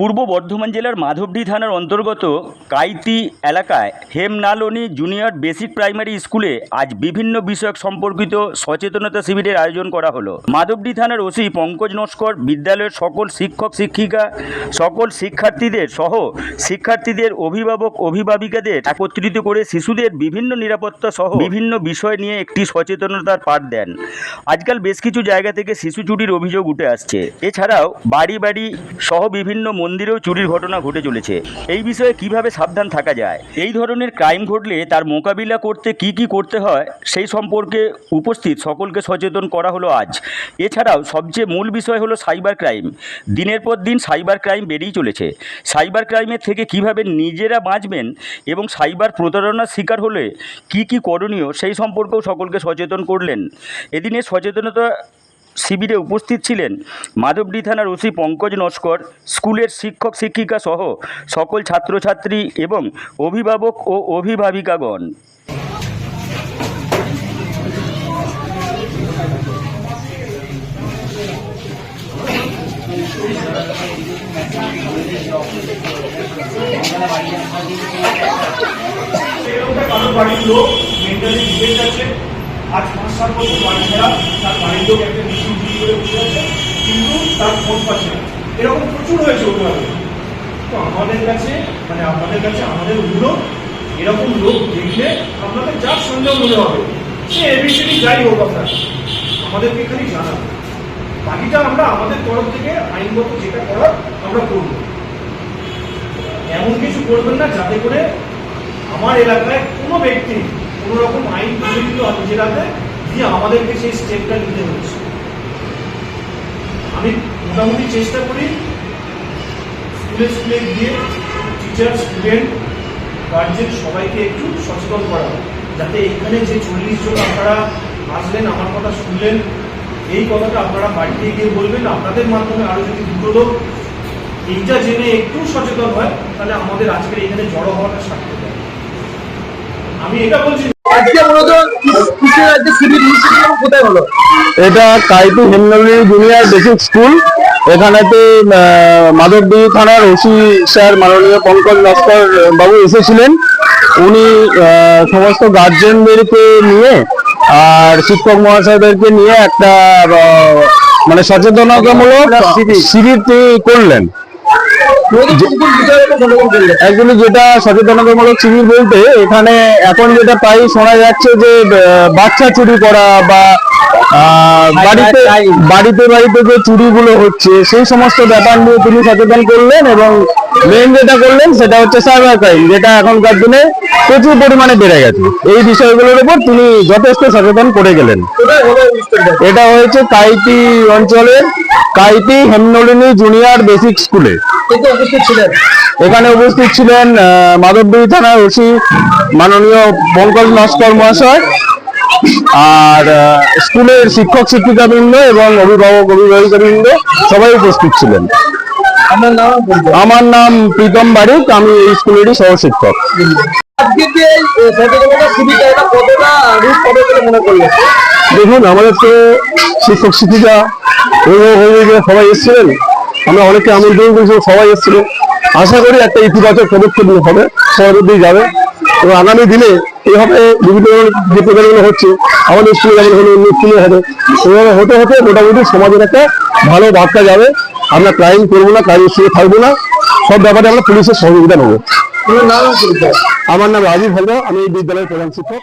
পূর্ব বর্ধমান জেলার মাধবডি থানার অন্তর্গত কাইতি এলাকায় হেমনালনি জুনিয়র বেসিক প্রাইমারি স্কুলে আজ বিভিন্ন বিষয়ক সম্পর্কিত সচেতনতা শিবিরের আয়োজন করা হলো। মাধবডি থানার ওসি পঙ্কজ নস্কর, বিদ্যালয়ের সকল শিক্ষক, শিক্ষিকা, সকল শিক্ষার্থীদের সহ শিক্ষার্থীদের অভিভাবক, অভিভাবিকাদের একত্রিত করে শিশুদের বিভিন্ন নিরাপত্তা সহ বিভিন্ন বিষয় নিয়ে একটি সচেতনতার পাঠ দেন। আজকাল বেশ কিছু জায়গা থেকে শিশু চুরির অভিযোগ উঠে আসছে। এছাড়াও বাড়ি বাড়ি সহ বিভিন্ন মন্দিরেও চুরির ঘটনা ঘটে চলেছে। এই বিষয়ে কীভাবে সাবধান থাকা যায়? এই ধরনের ক্রাইম ঘটলে তার মোকাবিলা করতে কি কি করতে হয়, সেই সম্পর্কে উপস্থিত সকলকে সচেতন করা হলো আজ। এছাড়াও সবচেয়ে মূল বিষয় হলো সাইবার ক্রাইম। দিনের পর দিন সাইবার ক্রাইম বেড়েই চলেছে। সাইবার ক্রাইমের থেকে কীভাবে নিজেরা বাঁচবেন এবং সাইবার প্রতারণার শিকার হলে কি কি করণীয়, সেই সম্পর্কেও সকলকে সচেতন করলেন। এদিনের সচেতনতা শিবিরে উপস্থিত ছিলেন মাধবডি থানার ওসি পঙ্কজ নস্কর, স্কুলের শিক্ষক শিক্ষিকা সহ সকল ছাত্রছাত্রী এবং অভিভাবক ও অভিভাবিকাগণ। আজ পাঁচ সাত বছর বাড়ি ছাড়া তার বাড়ির লোক একটা করে বসে আছে, কিন্তু তার ফোন পাচ্ছে না। এরকম প্রচুর হয়েছে ওগুলো তো আমাদের কাছে মানে আপনাদের কাছে, আমাদের অনুরোধ এরকম লোক দেখলে আপনাদের যার সন্দেহ মনে হবে, সে এবিসিডি যাই হোক আপনার আমাদেরকে খালি জানান বাকিটা আমরা আমাদের তরফ থেকে আইনগত যেটা করার আমরা করব। এমন কিছু করবেন না, যাতে করে আমার এলাকায় কোনো ব্যক্তি কোনো রকম আইন প্রচলিত আছে জেলাতে দিয়ে আমাদেরকে সেই স্টেপটা নিতে হচ্ছে। মোটামুটি চেষ্টা করি স্কুলে স্কুলে গিয়ে টিচার স্টুডেন্ট গার্জেন সবাইকে একটু সচেতন করা যাতে এখানে যে চল্লিশ জন আপনারা আসলেন, আমার কথা শুনলেন, এই কথাটা আপনারা বাড়িতে গিয়ে বলবেন, আপনাদের মাধ্যমে আরও যদি দুটো লোক এইটা জেনে একটু সচেতন হয়, তাহলে আমাদের আজকের এখানে জড়ো হওয়াটা সার্থক আমি এটা বলছি আজকে মূলত কিসের আজকে শিবির অনুষ্ঠিত কোথায় হলো? এটা কাইতু হেমনলি জুনিয়র বেসিক স্কুল। এখানেতে মাধবদী থানার ওসি স্যার মাননীয় পঙ্কজ লস্কর বাবু এসেছিলেন। উনি সমস্ত গার্জেনদেরকে নিয়ে আর শিক্ষক মহাশয়দেরকে নিয়ে একটা মানে সচেতনতামূলক শিবির। করলেন। অ্যাকচুয়ালি যেটা সচেতনতামূলক শিবির বলতে এখানে এখন যেটা প্রায় শোনা যাচ্ছে যে বাচ্চা চুরি করা বা আহ, বাড়িতে বাড়িতে বাড়িতে যে চুরিগুলো হচ্ছে সেই সমস্ত ব্যাপার নিয়ে তিনি সচেতন করলেন এবং মেন যেটা করলেন সেটা হচ্ছে সাইবার ক্রাইম যেটা এখনকার দিনে প্রচুর পরিমাণে বেড়ে গেছে। এই বিষয়গুলোর উপর তিনি যথেষ্ট সচেতন করে গেলেন। এটা হয়েছে কাইতি অঞ্চলের কাইতি হেমনলিনী জুনিয়র বেসিক স্কুলে। উপস্থিত ছিলেন? এখানে উপস্থিত ছিলেন মাধবদী থানার ওসি মাননীয় পঙ্কজ নস্কর মহাশয় আর স্কুলের শিক্ষক শিক্ষিকাবৃন্দ এবং অভিভাবক অভিভাবিকাবৃন্দ সবাই উপস্থিত ছিলেন। আমার নাম প্রীতম বারিক আমি এই স্কুলেরই সহশিক্ষক। দেখুন আমাদের তো শিক্ষক শিক্ষিকা অভিভাবক অভিভাবিকা সবাই এসেছিলেন। আমরা অনেকে আমন্ত্রণ করেছিলাম সবাই এসেছিল। আশা করি একটা ইতিবাচক পদক্ষেপ হবে সবার মধ্যেই যাবে। এবং আগামী দিনে এইভাবে বিভিন্ন ধরনের যে প্রোগ্রামগুলো হচ্ছে আমাদের স্কুলে যেমন হলো অন্য স্কুলে হবে এভাবে হতে হতে মোটামুটি সমাজের একটা ভালো বার্তা যাবে। আমরা ক্রাইম করব না ক্রাইমের সঙ্গে থাকব না সব ব্যাপারে আমরা পুলিশের সহযোগিতা নেব। আমার নাম রাজীব হালদার আমি এই বিদ্যালয়ের প্রধান শিক্ষক।